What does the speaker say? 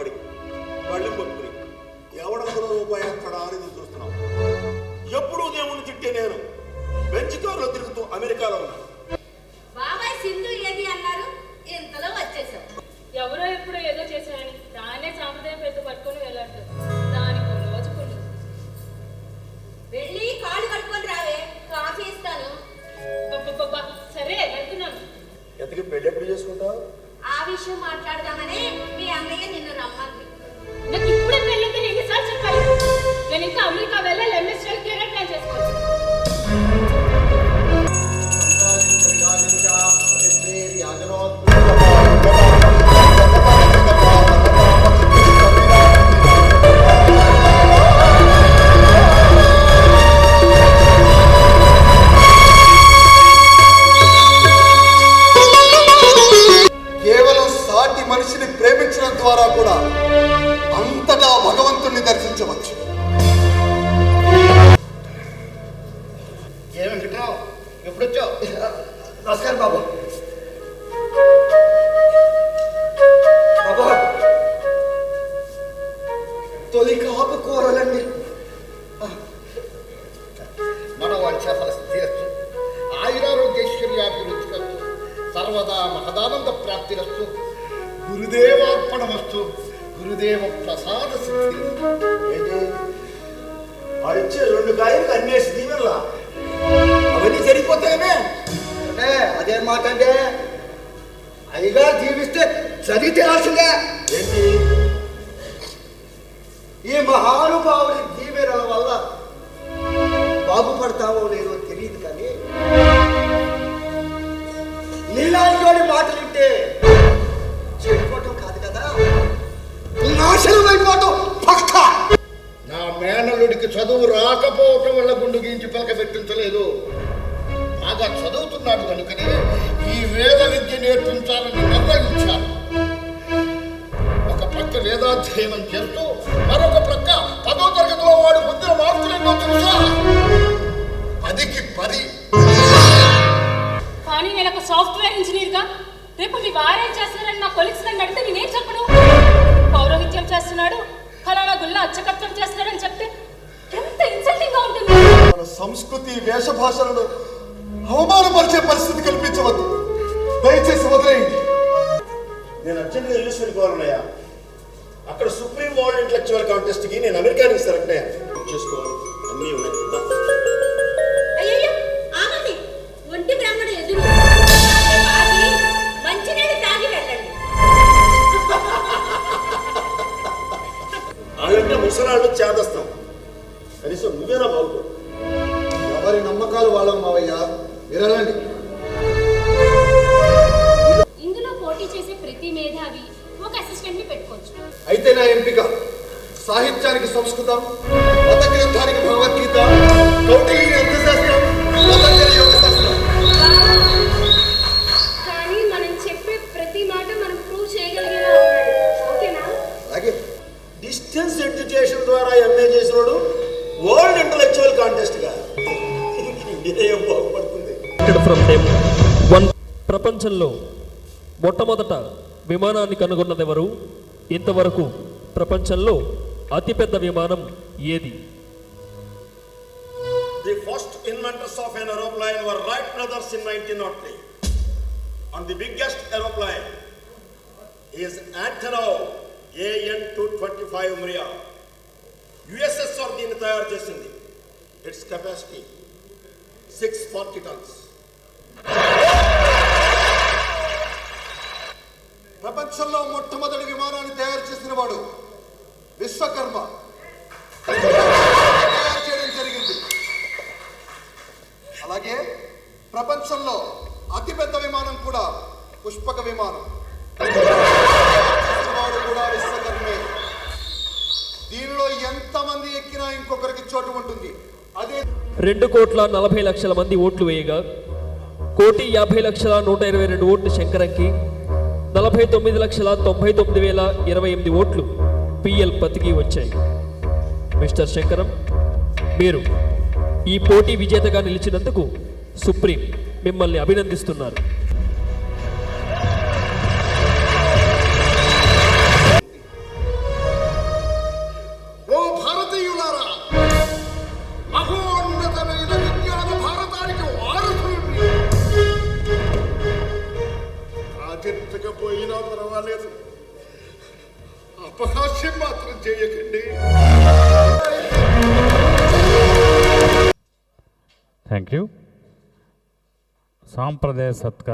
వాడికి వాళ్ళని పట్టుకుని ఎవడందరూ ఉపయోగించడా అనేది చూస్తున్నాం ఎప్పుడూ దేవుణ్ణి తిట్టే నేను బెంచ్ కారులో తిరుగుతూ అమెరికాలో ఉన్నాను బాబాయ్ సింధు ఏది అన్నారు? ఇంతలో వచ్చేసాం. ఎవరో ఎప్పుడో ఏదో చేశారని దాన్నే సాంప్రదాయం పెద్ద పట్టుకొని వెళ్ళాడు. దానికి రోజుకుండు వెళ్ళి కాళ్ళు కట్టుకొని రావే కాఫీ ఇస్తాను. సరే వెళ్తున్నాను. ఎంతకి పెళ్ళి ఎప్పుడు చేసుకుంటావు? ఆ విషయం మాట్లాడదామని సర్వదా మహదానంద ప్రాప్తిరస్తు. గురుదేవార్పణమస్తు గురుదేవ ప్రసాద సిద్ధి రెండు కాయలు అన్నేసి దీవెనలా? అవన్నీ సరిపోతాయనే? అంటే అదే మాట అంటే అయ్యగా జీవిస్తే చదివి తీరాల్సిందే ఏంటి? ఈ మహానుభావుడి దీవెనల వల్ల బాగుపడతావో లేదో తెలియదు కానీ నీలాంటి మాటలు వింటే చెడిపోవటం కాదు కదా? నాశనం అయిపోవటం పక్క? నా మేనలుడికి చదువు రాకపోవటం వల్ల గుండు గీంచి పలక పెట్టించలేదు. బాగా చదువుతున్నాడు కనుకనే ఈ వేద విద్య నేర్పించాలని నిర్ణయించాను. ఒక ప్రక్క వేదాధ్యయనం చేస్తూ మరొక ప్రక్క పదో తరగతిలో వాడు పొందిన మార్పు సంస్కృతి వేషభాషలను అవమానపరిచే పరిస్థితి కల్పించవద్దు. దయచేసి వదిలేయండి. నేను అర్జెంట్గా యూఎస్ వెళ్ళిపోవాలన్నయ్యా అక్కడ సుప్రీం వరల్డ్ ఇంటలెక్చువల్ కాంటెస్ట్కి నేను అమెరికానికి సెలెక్ట్ అయ్యాను. చేసుకోవాలి. అన్నీ ఉన్నాయి. వాళ్ళంటే ముసలాళ్ళు చేదస్తాం. కనీసం నువ్వేనా బాగుపడు ఎవరి నమ్మకాలు వాళ్ళం మావయ్య. విరలండి ఇందులో పోటీ చేసే ప్రతి మేధావి ఒక అసిస్టెంట్ని పెట్టుకోవచ్చు. అయితే నా ఎంపిక సాహిత్యానికి సంస్కృతం మత గ్రంథానికి భగవద్గీత కౌటిల్య అర్థశాస్త్రం పతంజలి ప్రపంచంలో మొట్టమొదట విమానాన్ని కనుగొన్నది ఎవరు? ఇంతవరకు ప్రపంచంలో అతిపెద్ద విమానం ఏది? The first inventors of an aeroplane were brothers in nineteen nought three and the biggest aeroplane is Antonov AN two twenty five Mriya USSR దీన్ని తయారు చేసింది. Its capacity six forty tons ప్రపంచంలో మొట్టమొదటి విమానాన్ని తయారు చేసిన వాడు విశ్వకర్మ. తయారు చేయడం జరిగింది. అలాగే ప్రపంచంలో అతిపెద్ద విమానం కూడా పుష్పక విమానం చేసిన వాడు కూడా విశ్వకర్మే దీనిలో ఎంతమంది ఎక్కినా ఇంకొకరికి చోటు ఉంటుంది అదే రెండు కోట్ల నలభై లక్షల మంది ఓట్లు వేయగా కోటి యాభై లక్షల నూట ఇరవై రెండు ఓట్లు శంకరంకి నలభై తొమ్మిది లక్షల తొంభై తొమ్మిది వేల ఇరవై ఎనిమిది ఓట్లు పిఎల్ పతికి వచ్చాయి. మిస్టర్ శంకరం మీరు ఈ పోటీ విజేతగా నిలిచినందుకు సుప్రీం మిమ్మల్ని అభినందిస్తున్నారు. రాలేదు అపహాస్యం మాత్రం చేయకండి. థ్యాంక్ యూ సాంప్రదాయ సత్కారం